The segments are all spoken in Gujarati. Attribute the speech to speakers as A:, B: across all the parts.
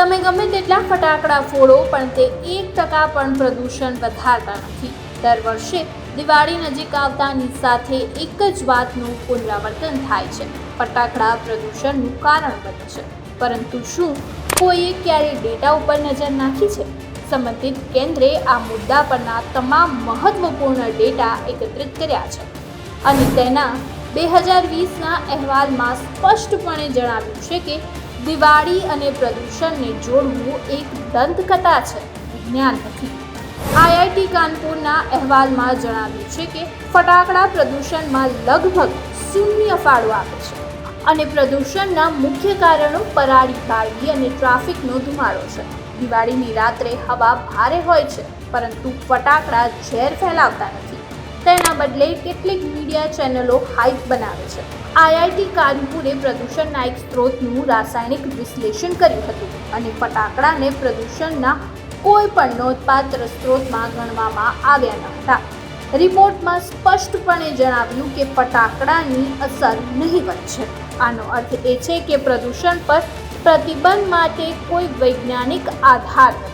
A: તમે ગમે તેટલા ફટાકડા ફોડો, પણ તે એક ટકા પણ પ્રદૂષણ વધારતા નથી. દર વર્ષે દિવાળી નજીક આવતાની સાથે એક જ વાતનું પુનરાવર્તન થાય છે. ફટાકડા પ્રદૂષણનું કારણ બને છે. પરંતુ શું કોઈએ ક્યારે ડેટા ઉપર નજર નાખી છે? સંબંધિત કેન્દ્રે આ મુદ્દા પરના તમામ મહત્વપૂર્ણ ડેટા એકત્રિત કર્યા છે. અને તેના બે હજાર વીસના અહેવાલમાં સ્પષ્ટપણે જણાવ્યું છે કે દિવાળી અને પ્રદૂષણને જોડવું એક દંતકથા છે, વિજ્ઞાન નથી. આઈઆઈટી કાનપુરના અહેવાલમાં જણાવ્યું છે કે ફટાકડા પ્રદૂષણમાં લગભગ શૂન્ય ફાળો આપે છે અને પ્રદૂષણના મુખ્ય કારણો પરાળી બાળગી અને ટ્રાફિકનો ધુમાડો છે. દિવાળીની રાત્રે હવા ભારે હોય છે, પરંતુ ફટાકડા ઝેર ફેલાવતા નથી. તેના બદલે કેટલીક મીડિયા ચેનલો હાઇપ બનાવે છે. આઈઆઈટી કાનપુરે પ્રદૂષણના એક સ્ત્રોતનું રાસાયણિક વિશ્લેષણ કર્યું હતું અને ફટાકડાને પ્રદૂષણના કોઈ પણ નોંધપાત્ર સ્ત્રોતમાં ગણવામાં આવ્યા ન હતા. રિપોર્ટમાં સ્પષ્ટપણે જણાવ્યું કે ફટાકડાની અસર નહીવત છે. આનો અર્થ એ છે કે પ્રદૂષણ પર પ્રતિબંધ માટે કોઈ વૈજ્ઞાનિક આધાર નથી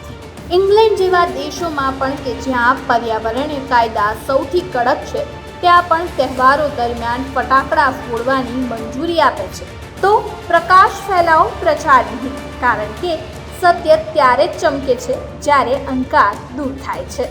A: ઇંગ્લેન્ડ જેવા દેશોમાં પણ કે જ્યાં પર્યાવરણીય કાયદા સૌથી કડક છે, ત્યાં પણ તહેવારો દરમિયાન ફટાકડા ફોડવાની મંજૂરી આપે છે. તો પ્રકાશ ફેલાવો, પ્રચાર નહીં, કારણ કે સત્ય ત્યારે જ ચમકે છે, જ્યારે અંકાર દૂર થાય છે.